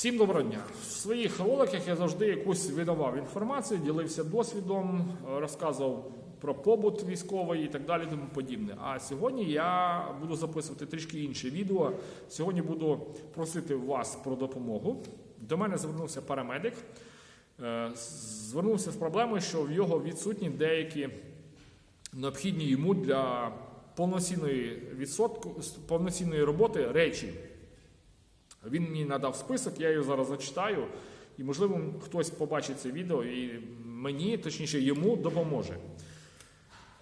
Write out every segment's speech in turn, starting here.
Всім доброго дня. В своїх роликах я завжди якусь видавав інформацію, ділився досвідом, розказував про побут військовий і так далі, тому подібне. А сьогодні я буду записувати трішки інше відео. Сьогодні буду просити вас про допомогу. До мене звернувся парамедик. Е, Звернувся з проблемою, що в його відсутні деякі необхідні йому для повноцінної відсотку повноцінної роботи речі. Він мені надав список, я його зараз зачитаю, і, можливо, хтось побачить це відео і мені, точніше, йому допоможе.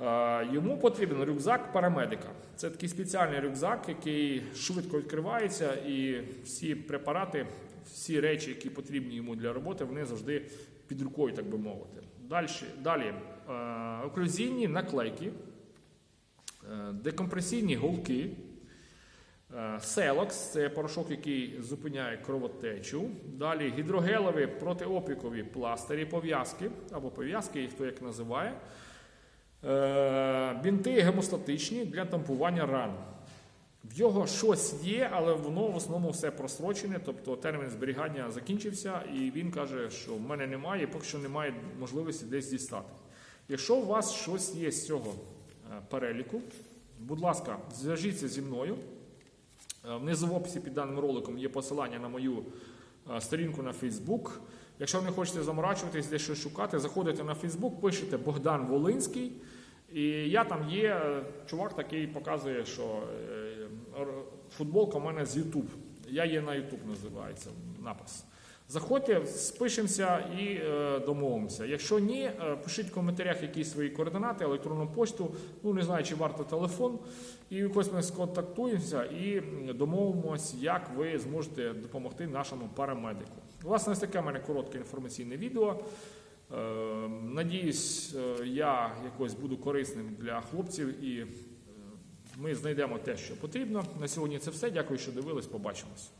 Е, Йому потрібен рюкзак парамедика. Це такий спеціальний рюкзак, який швидко відкривається, і всі препарати, всі речі, які потрібні йому для роботи, вони завжди під рукою, так би мовити. Далі, далі е, оклюзійні наклейки, е, декомпресійні голки. Селокс це порошок, який зупиняє кровотечу. Далі гідрогелеві протиопікові пластирі, пов'язки або пов'язки, їх хто як називає. Е, Бінти гемостатичні для тампування ран. В його щось є, але воно в основному все просрочене, тобто термін зберігання закінчився, і він каже, що в мене немає, і поки що немає можливості десь дістати. Якщо у вас щось є з цього е, переліку, будь ласка, зв'яжіться зі мною. Е, Внизу в описі під даним роликом є посилання на мою е, сторінку на Facebook. Якщо ви не хочете заморачуватись, де щось шукати, заходите на Facebook, пишете Богдан Волинський. І я там є, е, чувак такий показує, що футболка в мене з YouTube. Я є на YouTube, називається напис. Заходьте, спишемося і е, домовимося. Якщо ні, е, пишіть в коментарях якісь свої координати, електронну пошту. Ну не знаю, чи варто телефон. І якось ми сконтактуємося і домовимося, як ви зможете допомогти нашому парамедику. Власне, ось таке в мене коротке інформаційне відео. Е, Надіюсь, я якось буду корисним для хлопців і ми знайдемо те, що потрібно. На сьогодні це все. Дякую, що дивились. Побачимось.